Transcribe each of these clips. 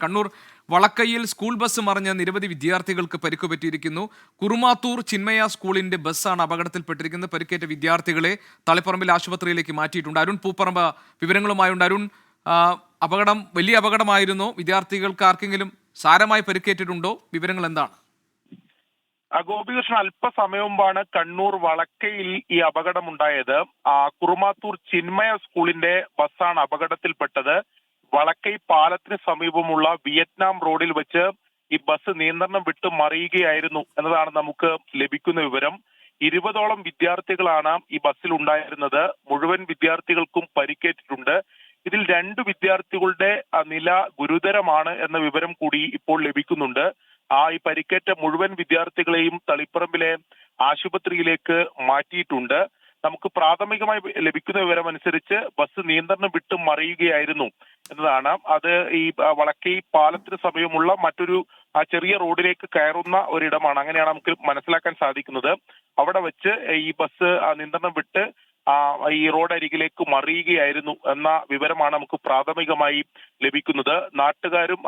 Kannur വളക്കയിൽ school bus മറിഞ്ഞ് നിരവധി വിദ്യാർത്ഥികൾക്ക് പരിക്ക് പറ്റിയിരിക്കുന്നു. കുറുമാത്തൂർ ചിന്മയ സ്കൂളിന്റെ ബസ്സാണ് അപകടത്തിൽപ്പെട്ടിരിക്കുന്നത്. പരിക്കേറ്റ വിദ്യാർത്ഥികളെ തളിപ്പറമ്പിൽ ആശുപത്രിയിലേക്ക് മാറ്റിയിട്ടുണ്ട്. അരുൺ പൂപ്പറമ്പ് വിവരങ്ങളുമായുണ്ട്. അരുൺ അപകടം വലിയ അപകടമായിരുന്നു. വിദ്യാർത്ഥികൾക്ക് ആർക്കെങ്കിലും സാരമായി പരിക്കേറ്റിട്ടുണ്ടോ? വിവരങ്ങൾ എന്താണ്? ഗോപികൃഷ്ണൻ അല്പസമയം മുമ്പാണ് കണ്ണൂർ വളക്കയിൽ ഈ അപകടമുണ്ടായത്. കുറുമാത്തൂർ ചിന്മയ സ്കൂളിന്റെ ബസ്സാണ് അപകടത്തിൽപ്പെട്ടത്. വളക്കൈ പാലത്തിന് സമീപമുള്ള വിയറ്റ്നാം റോഡിൽ വെച്ച് ഈ ബസ് നിയന്ത്രണം വിട്ട് മറിയുകയായിരുന്നു എന്നതാണ് നമുക്ക് ലഭിക്കുന്ന വിവരം. ഇരുപതോളം വിദ്യാർത്ഥികളാണ് ഈ ബസ്സിൽ ഉണ്ടായിരുന്നത്. മുഴുവൻ വിദ്യാർത്ഥികൾക്കും പരിക്കേറ്റിട്ടുണ്ട്. ഇതിൽ രണ്ട് വിദ്യാർത്ഥികളുടെ നില ഗുരുതരമാണ് എന്ന വിവരം കൂടി ഇപ്പോൾ ലഭിക്കുന്നുണ്ട്. ആ ഈ പരിക്കേറ്റ മുഴുവൻ വിദ്യാർത്ഥികളെയും തളിപ്പറമ്പിലെ ആശുപത്രിയിലേക്ക് മാറ്റിയിട്ടുണ്ട്. നമുക്ക് പ്രാഥമികമായി ലഭിക്കുന്ന വിവരമനുസരിച്ച് ബസ് നിയന്ത്രണം വിട്ട് മറിയുകയായിരുന്നു എന്നതാണ്. അത് ഈ വളക്കൈ പാലത്തിന് സമീപമുള്ള മറ്റൊരു ആ ചെറിയ റോഡിലേക്ക് കയറുന്ന ഒരിടമാണ്. അങ്ങനെയാണ് നമുക്ക് മനസ്സിലാക്കാൻ സാധിക്കുന്നത്. അവിടെ വെച്ച് ഈ ബസ് നിയന്ത്രണം വിട്ട് ഈ റോഡ് അരികിലേക്ക് മറിയുകയായിരുന്നു എന്ന വിവരമാണ് നമുക്ക് പ്രാഥമികമായി ലഭിക്കുന്നത്. നാട്ടുകാരും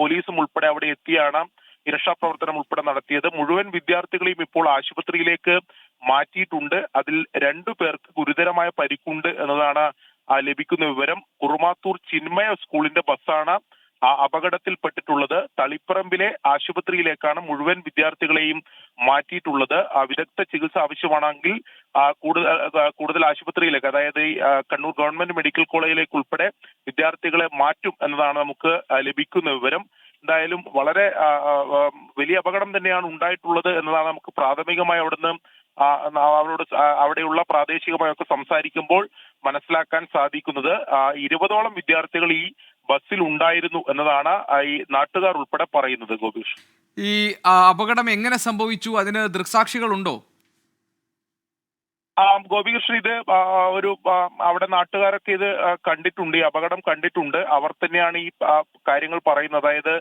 പോലീസും ഉൾപ്പെടെ അവിടെ എത്തിയാണ് രക്ഷാപ്രവർത്തനം ഉൾപ്പെടെ നടത്തിയത്. മുഴുവൻ വിദ്യാർത്ഥികളെയും ഇപ്പോൾ ആശുപത്രിയിലേക്ക് മാറ്റിയിട്ടുണ്ട്. അതിൽ രണ്ടു പേർക്ക് ഗുരുതരമായ പരിക്കുണ്ട് എന്നതാണ് ലഭിക്കുന്ന വിവരം. കുറുമാത്തൂർ ചിന്മയ സ്കൂളിന്റെ ബസ്സാണ് ആ അപകടത്തിൽപ്പെട്ടിട്ടുള്ളത്. തളിപ്പറമ്പിലെ ആശുപത്രിയിലേക്കാണ് മുഴുവൻ വിദ്യാർത്ഥികളെയും മാറ്റിയിട്ടുള്ളത്. വിദഗ്ധ ചികിത്സ ആവശ്യമാണെങ്കിൽ കൂടുതൽ കൂടുതൽ ആശുപത്രിയിലേക്ക് അതായത് ഈ, കണ്ണൂർ ഗവൺമെന്റ് മെഡിക്കൽ കോളേജിലേക്ക് ഉൾപ്പെടെ വിദ്യാർത്ഥികളെ മാറ്റും എന്നതാണ് നമുക്ക് ലഭിക്കുന്ന വിവരം. എന്തായാലും വളരെ വലിയ അപകടം തന്നെയാണ് ഉണ്ടായിട്ടുള്ളത് എന്നതാണ് നമുക്ക് പ്രാഥമികമായി അവിടുന്ന് അവരോട് അവിടെയുള്ള പ്രാദേശികമായൊക്കെ സംസാരിക്കുമ്പോൾ മനസ്സിലാക്കാൻ സാധിക്കുന്നത് ഇരുപതോളം വിദ്യാർത്ഥികൾ ഈ ബസ്സിൽ ഉണ്ടായിരുന്നു എന്നതാണ് ഈ നാട്ടുകാർ ഉൾപ്പെടെ പറയുന്നത് ഗോപീഷ്. ഈ അപകടം എങ്ങനെ സംഭവിച്ചു? അതിന് ദൃക്സാക്ഷികളുണ്ടോ? ആ ഗോപികൃഷ്ണൻ ഇത് ഒരു അവിടെ നാട്ടുകാരൊക്കെ ഇത് കണ്ടിട്ടുണ്ട് ഈ അപകടം കണ്ടിട്ടുണ്ട്. അവർ തന്നെയാണ് ഈ കാര്യങ്ങൾ പറയുന്നത്. അതായത്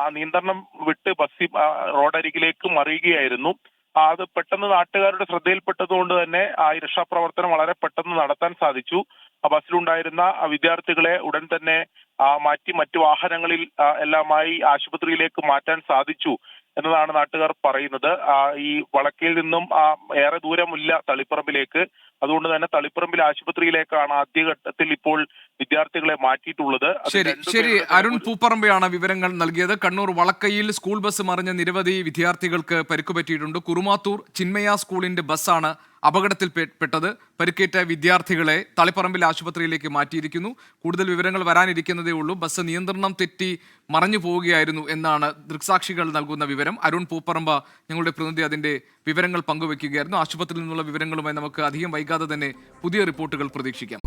ആ നിയന്ത്രണം വിട്ട് ബസ് റോഡരികിലേക്ക് മറിയുകയായിരുന്നു. അത് പെട്ടെന്ന് നാട്ടുകാരുടെ ശ്രദ്ധയിൽപ്പെട്ടതുകൊണ്ട് തന്നെ ആ രക്ഷാപ്രവർത്തനം വളരെ പെട്ടെന്ന് നടത്താൻ സാധിച്ചു. ബസ്സിലുണ്ടായിരുന്ന വിദ്യാർത്ഥികളെ ഉടൻ തന്നെ മാറ്റി മറ്റു വാഹനങ്ങളിൽ എല്ലാമായി ആശുപത്രിയിലേക്ക് മാറ്റാൻ സാധിച്ചു. എന്നതാണ് നാട്ടുകാർ പറയുന്നത്. ആ, ഈ വളക്കിൽ നിന്നും ആ, ഏറെ ദൂരമില്ല തളിപ്പറമ്പിലേക്ക്. അതുകൊണ്ട് തന്നെ തളിപ്പറമ്പിൽ ആശുപത്രിയിലേക്കാണ് ആദ്യഘട്ടത്തിൽ ഇപ്പോൾ വിദ്യാർത്ഥികളെ മാറ്റിയിട്ടുള്ളത്. ശരി ശരി. അരുൺ പൂപ്പറമ്പയാണ് വിവരങ്ങൾ നൽകിയത്. കണ്ണൂർ വളക്കയിൽ സ്കൂൾ ബസ് മറിഞ്ഞ നിരവധി വിദ്യാർത്ഥികൾക്ക് പരിക്ക് പറ്റിയിട്ടുണ്ട് കുറുമാത്തൂർ ചിന്മയ സ്കൂളിന്റെ ബസ്സാണ് അപകടത്തിൽപ്പെട്ടത് പരിക്കേറ്റ വിദ്യാർത്ഥികളെ തളിപ്പറമ്പിൽ ആശുപത്രിയിലേക്ക് മാറ്റിയിരിക്കുന്നു. കൂടുതൽ വിവരങ്ങൾ വരാനിരിക്കുന്നതേ ഉള്ളൂ. ബസ് നിയന്ത്രണം തെറ്റി മറഞ്ഞു പോവുകയായിരുന്നു എന്നാണ് ദൃക്സാക്ഷികൾ നൽകുന്ന വിവരം. അരുൺ പൂപ്പറമ്പ ഞങ്ങളുടെ പ്രതിനിധി അതിന്റെ വിവരങ്ങൾ പങ്കുവയ്ക്കുകയായിരുന്നു ആശുപത്രിയിൽ നിന്നുള്ള വിവരങ്ങളുമായി നമുക്ക് അധികം വൈകാതെ തന്നെ പുതിയ റിപ്പോർട്ടുകൾ പ്രതീക്ഷിക്കാം.